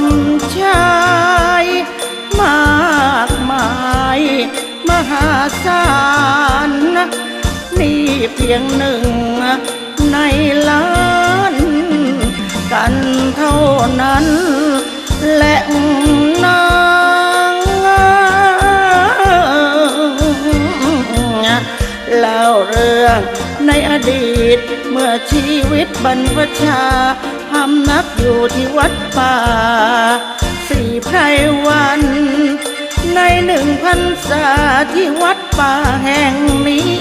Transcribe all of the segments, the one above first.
มชายมากมายมหาศาลนี่เพียงหนึ่งในล้านกันเท่านั้นและนางเล่าเรื่องในอดีตเมื่อชีวิตบรรพชาพำนัก อยู่ที่วัดป่าสี่ไพรวัน ในหนึ่งพันษาที่วัดป่าแห่งนี้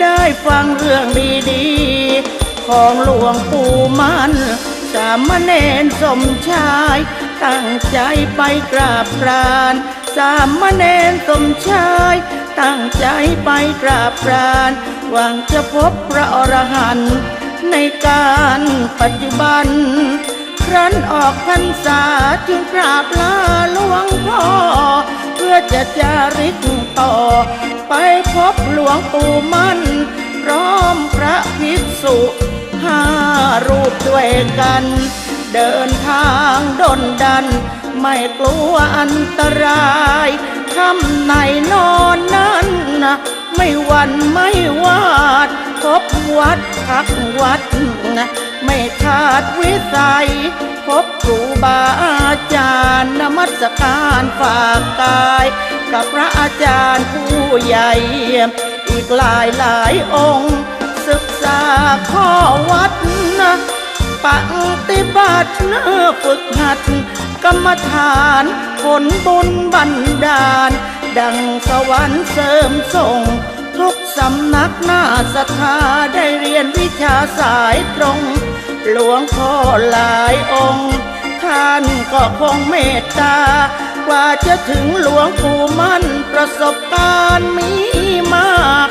ได้ฟังเรื่องดีๆ ของหลวงปู่มันสามเณรสมชาย ตั้งใจไปกราบกราน สามเณรสมชาย ตั้งใจไปกราบกราน หวังจะพบพระอรหันต์ ในการปัจจุบัน ครั้นออกพรรษาจึงกราบลาหลวงพ่อ เพื่อจะจาริกต่อ ไปพบหลวงปู่มั่น พร้อมพระภิกษุห้ารูปด้วยกัน เดินทางดนดัน ไม่กลัวอันตรายคำไหนนอนนั้นนะไม่หวันไม่วาด พบวัดพักวัดนะไม่ขาดวิสัย พบครูบาอาจารย์นมัสการฝากกาย กับพระอาจารย์ผู้ใหญ่ อีกหลายหลายองค์ ศึกษาข้อวัดนะปฏิบัตินะฝึกหัด กรรมฐานผลบุญบันดาล ดังสวรรค์เสริมส่ง ทุกสำนักหน้าศรัทธาได้เรียนวิชาสายตรง หลวงพ่อหลายองค์ ท่านก็คงเมตตา กว่าจะถึงหลวงปู่มั่นประสบการณ์มีมาก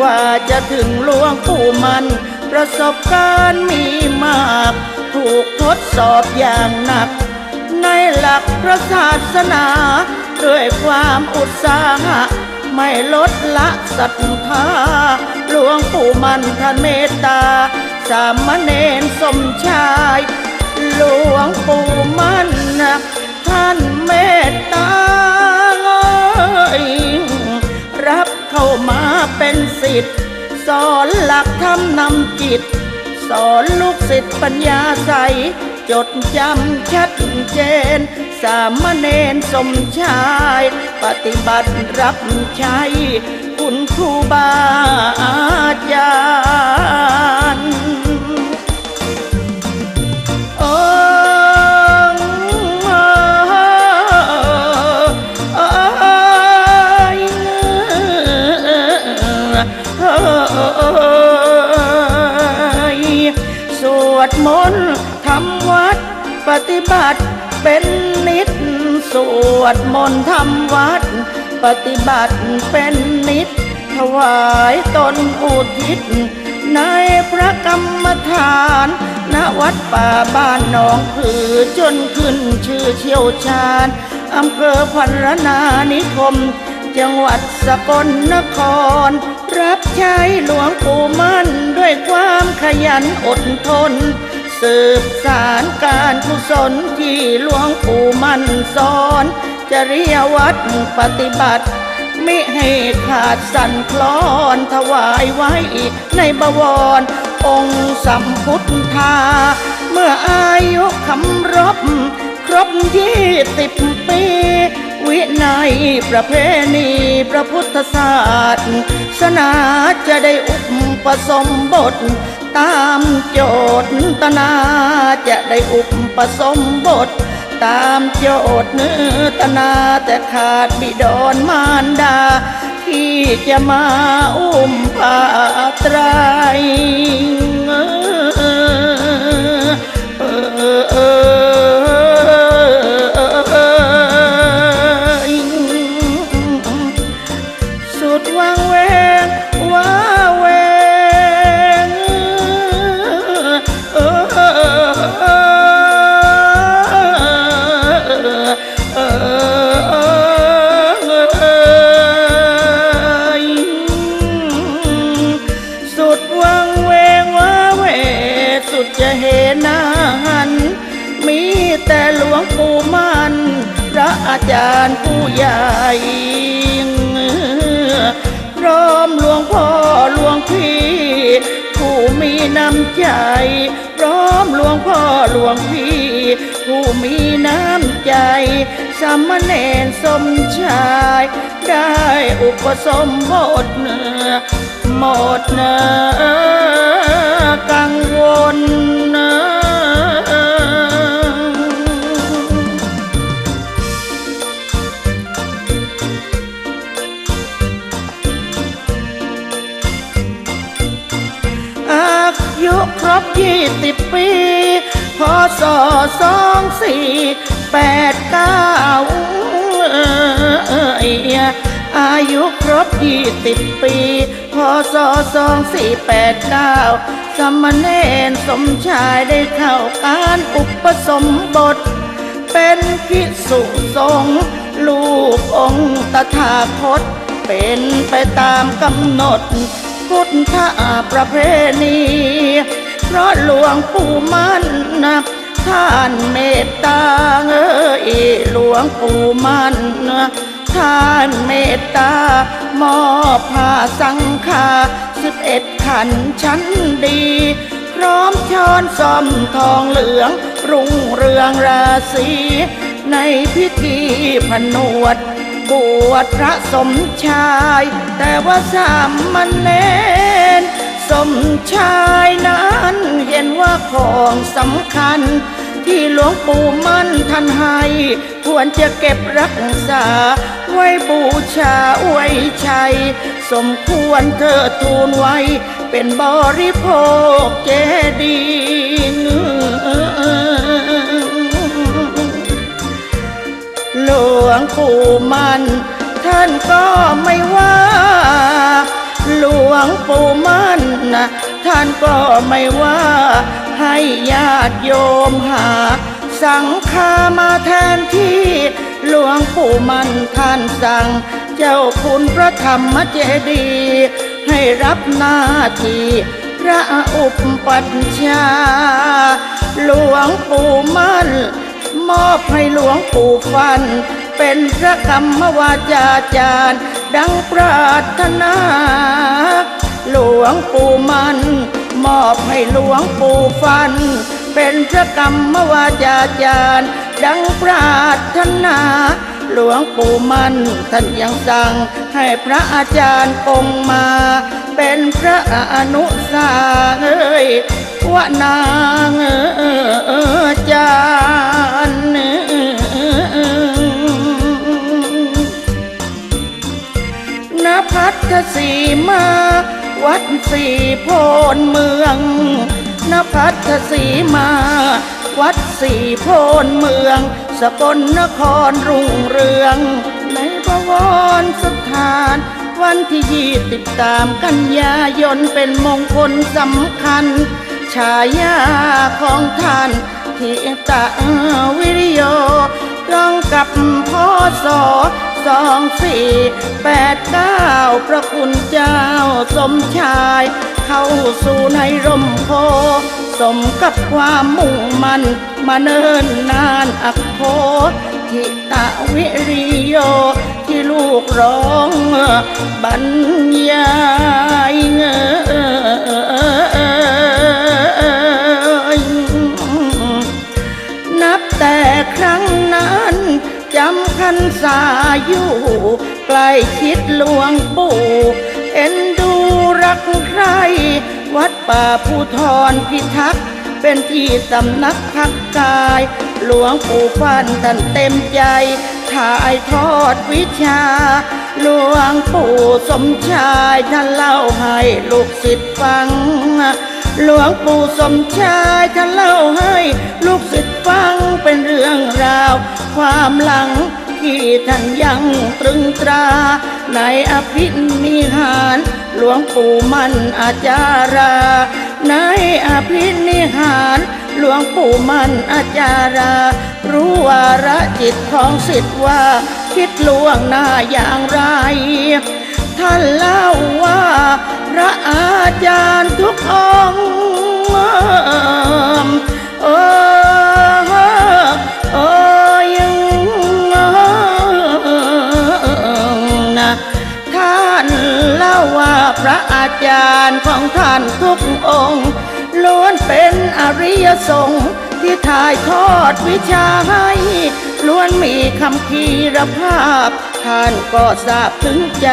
กว่าจะถึงหลวงปู่มัน ประสบการณ์มีมาก ถูกทดสอบอย่างหนัก ในหลักพระศาสนา ด้วยความอุตสาหะ ไม่ลดละศรัทธาหลวงปู่มันท่านเมตตา สามเณรสมชาย หลวงปู่มันนะท่านเมตตาเอ้ยรับเข้ามาเป็นสิทธิ์ สอนหลักธรรมนำจิต สอนลูกศิษย์ปัญญาใส จดจำชัดเจน สามเณรสมชาย ปฏิบัติรับใช้คุณครูบาอาจารย์ วดมนต์ทำวัดปฏิบัติเป็นนิด สวดมนต์ทำวัด ปฏิบัติเป็นนิด ถวายตนอุทิศ ในพระกรรมฐานณวัดป่าบ้านหนองผือจนขึ้นชื่อเชี่ยวชาญอำเภอพันรนานิคม จังหวัดสกลนคร รับใช้หลวงปู่มั่นด้วยความขยันอดทน สืบสารการกุศลที่หลวงปู่มั่นสอน จริยวัดปฏิบัติ ไมิให้ขาดสั่นคลอนถวายไว้ในบวร องค์สัมพุทธา เมื่ออายุคำรบ ครบยี่สิบปี วินัยประเพณีพระพุทธศาสสนาจะได้อุปสมบท ตามโจทย์ตนาจะได้อุปสมบท ตามโจทย์เนื้อตนาแต่ขาดบิดอนมารดา ที่จะมาอุ้มพาตรายเออเออสุ ผู้ใหญ่ร้อมหลวงพ่อหลวงพี่ ผู้มีน้ำใจร้อมหลวงพ่อหลวงพี่ ผู้มีน้ำใจสามเณรสมชาย ได้อุปสมบทเนื้อหมดเนื้อ สองสี่แปดเก้าอายุครบยี่สิบปี พศสองสี่แปดเก้าสามเณรสมชายได้เข้าการอุปสมบท เป็นพิสุสงลูกองค์ตถาคต เป็นไปตามกำหนด พุทธประเพณี เพราะหลวงปู่มั่นนะ ท่านเมตตาเอยหลวงปู่มั่นท่านเมตตามอบผ้าสังฆาสิบเอ็ดขันชั้นดี พร้อมช้อนซ่อมทองเหลือง รุ่งเรืองราศีในพิธีผนวดบวชพระสมชาย แต่ว่าสามมันเนนสมชายนั้นเห็นว่าของสำคัญ ที่หลวงปู่มั่นท่านให้ ควรจะเก็บรักษา ไว้บูชาไว้ชัยสมควรเธอทูลไว้ เป็นบริโภคเจดีย์หลวงปู่มันท่านก็ไม่ว่า หลวงปู่มันนะท่านก็ไม่ว่า ให้ญาติโยมหา สังฆามาแทนที่หลวงปู่มันท่านสั่ง เจ้าคุณพระธรรมเจดียให้รับหน้าที่พระอุปปัชฌาย์หลวงปู่มันมอบให้หลวงปู่ฟัน เป็นพระกรรมวาจาจารย์ ดังปรารถนา หลวงปู่มัน มอบให้หลวงปู่ฟัน เป็นพระกรรมวาจาจารย์ ดังปรารถนาหลวงปู่มันท่านยังสั่งให้พระอาจารย์คงมา เป็นพระอนุสาเอ้ยวานางจารย์นพัทสีมา วัดสีโพนเมืองนพัทสีมา วัดสีโพนเมือง สกลนครรุ่งเรือง ในพระวรสถาน วันที่ยี่สิบสามกันยายนเป็นมงคลสำคัญ ฉายาของท่านทิตะวิริโยตรงกับพ่อสอ สองสี่แปดเก้าพระคุณเจ้าสมชาย เข้าสู่ในร่มโพสมกับความมุ่งมันมาเนิ่นนานอักโพทิตะวิริโยที่ลูกร้องบรรยายเงย จำคันสาอยู่ใกล้ชิดหลวงปู่ เอ็นดูรักใคร วัดป่าผู้ทรพิทักษ์เป็นที่สำนักพักกาย หลวงปู่ฟันท่านเต็มใจถ่ายทอดวิชา หลวงปู่สมชายท่านเล่าให้ลูกศิษย์ฟัง หลวงปู่สมชายท่านเล่าให้ลูกศิษย์ฟังเป็นเรื่องราว ความหลัง ที่ท่านยังตรึงตรา ในอภินิหาร หลวงปู่มั่นอาจารา ในอภินิหาร หลวงปู่มั่นอาจารา รู้วาระจิตของสิทธิ์ว่า คิดล่วงหน้าอย่างไร ท่านเล่าว่า พระอาจารย์ทุกองค์ ของท่านทุกองค์ล้วนเป็นอริยสงฆ์ที่ถ่ายทอดวิชาให้ล้วนมีคำคีรภาพ ท่านก็ทราบถึงใจ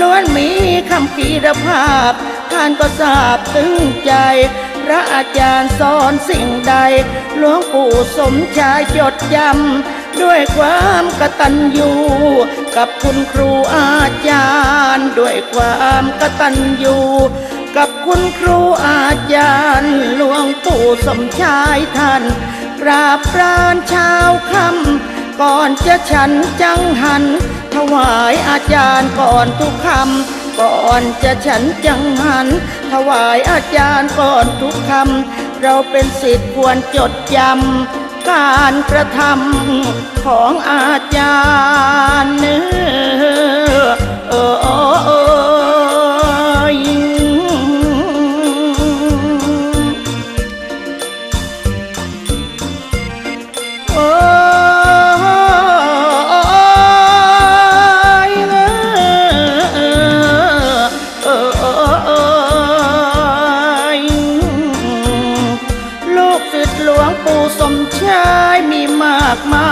ล้วนมีคำคีรภาพ ท่านก็ทราบถึงใจ พระอาจารย์สอนสิ่งใด หลวงปู่สมชายจดจำ ด้วยความกตัญญูกับคุณครูอาจารย์ ด้วยความกตัญญูกับคุณครูอาจารย์หลวงปู่สมชายท่านกราบปรานช้าค่ำก่อนจะฉันจังหัน ถวายอาจารย์ก่อนทุกคำก่อนจะฉันจังหัน ถวายอาจารย์ก่อนทุกคำเราเป็นสิทธิ์ควรจดจำ การกระทำของอาจารย์เนื้อ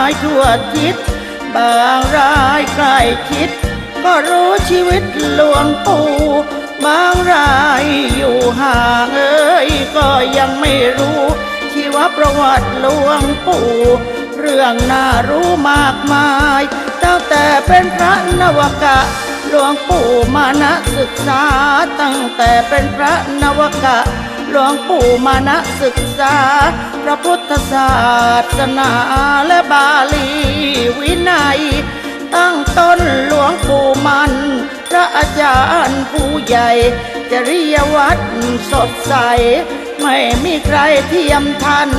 ายทั่วทิศบางรายใกล้ชิด ก็รู้ชีวิตหลวงปู่บางรายอยู่ห่างเอ้ยก็ยังไม่รู้ ชีวประวัติหลวงปู่ เรื่องน่ารู้มากมายตั้งแต่เป็นพระนวกะหลวงปู่มานะศึกษา ตั้งแต่เป็นพระนวกะ หลวงปู่มานะศึกษา พระพุทธศาสนาและบาลีวินัย ตั้งต้นหลวงปู่มัน พระอาจารย์ผู้ใหญ่ จริยวัดสดใส ไม่มีใครเทียมทัน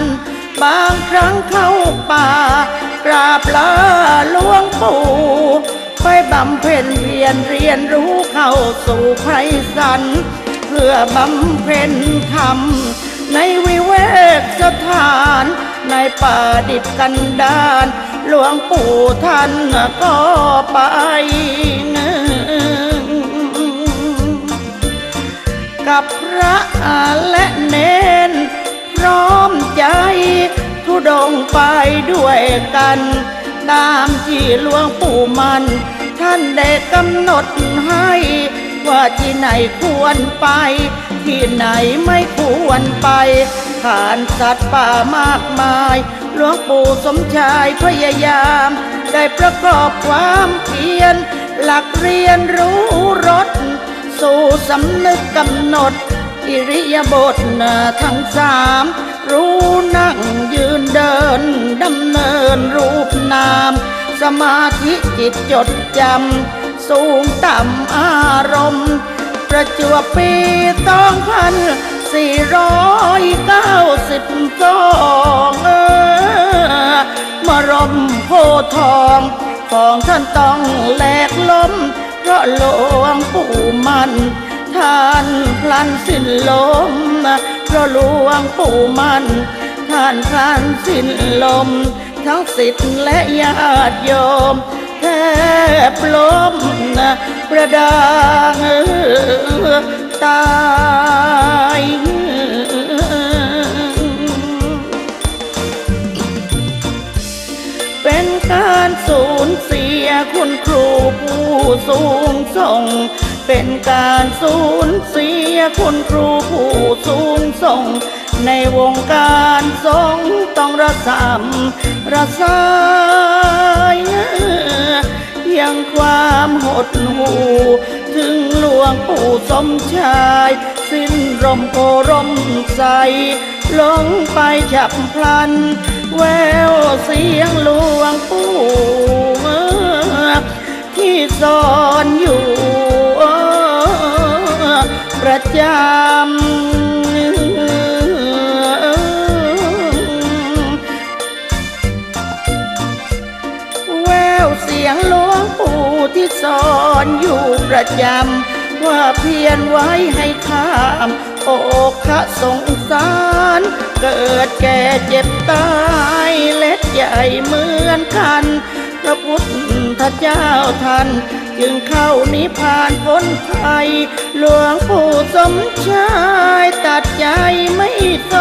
บางครั้งเข้าป่ากราบลาหลวงปู่ไปบำเพ็ญเพียรเรียนรู้เข้าสู่ไพรสัน พื่อบำเพ็ญธรรม ในวิเวกสถาน ในป่าดิบกันดานหลวงปู่ท่านก็ไปกับพระและเนนพร้อมใจทุดงไปด้วยกันตามที่หลวงปู่มัน ท่านได้กำหนดให้ ว่าที่ไหนควรไป ที่ไหนไม่ควรไปผ่านสัตว์ป่ามากมาย หลวงปู่สมชายพยายาม ได้ประกอบความเพียร หลักเรียนรู้รส สู่สำนึกกำหนด อิริยาบถทั้งสามรู้นั่งยืนเดิน ดำเนินรูปนาม สมาธิจิตจดจำ สูงต่ำอารมณ์ ประจวบปีตองพันสี่ร้อยเก้าสิบสองเออมารมโพทองของท่านต้องแหลกล้ม เพราะหลวงปู่มันท่านพลันสิ้นลมเพราะหลวงปู่มันท่านพลันสิ้นลม ทั้งสิทธิ์และญาติโยม ทบล้มประดางตายเป็นการสูญเสียคุณครูผู้สูงส่ง เป็นการสูญเสียคุณครูผู้สูงส่ง ในวงการสงต้องระสำระสายยังความหดหูถึงหลวงปู่สมชาย สิ้นรมโกรมใสลงไปฉับพลัน แววเสียงหลวงปู่ที่สอนอยู่ประจำ ที่สอนอยู่ประจำว่าเพียรไว้ให้ข้ามโอกขะสงสาร เกิดแก่เจ็บตายเล็ดใหญ่เหมือนกัน พระพุทธเจ้าท่านจึงเข้านิพพานพ้นภัยหลวงปู่สมชายตัดใจไม่ต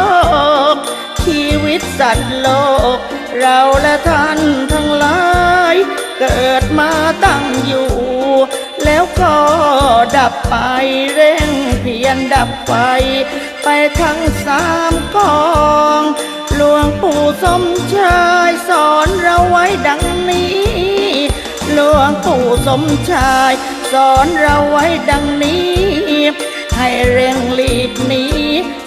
กชีวิตสัตว์โลก เราและท่านทั้งหลาย เกิดมาตั้งอยู่ แล้วก็ดับไปเร่งเพียรดับไฟ ไปทั้งสามกอง หลวงปู่สมชายสอนเราไว้ดังนี้ หลวงปู่สมชาย สอนเราไว้ดังนี้ ให้เร่งหลีกหนี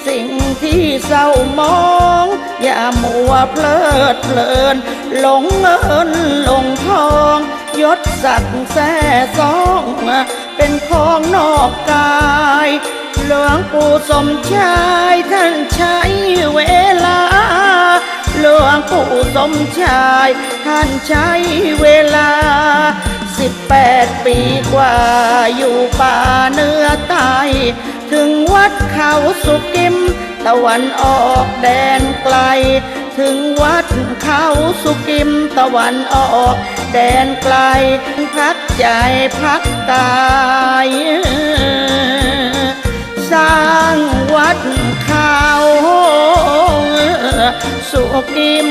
สิ่งที่เศร้ามอง อย่ามัวเพลิดเพลิน หลงเงินหลงทองยศศักดิ์แซ่ซอง เป็นของนอกกาย หลวงปู่สมชายท่านใช้เวลา หลวงปู่สมชายท่านใช้เวลา สิบแปดปีกว่าอยู่ป่าเนื้อใต้ถึงวัดเขาสุกิม ตะวันออกแดนไกล ถึงวัดเขาสุกิม ตะวันออกแดนไกล พักใจพักกายสร้างวัดเขาสุกิม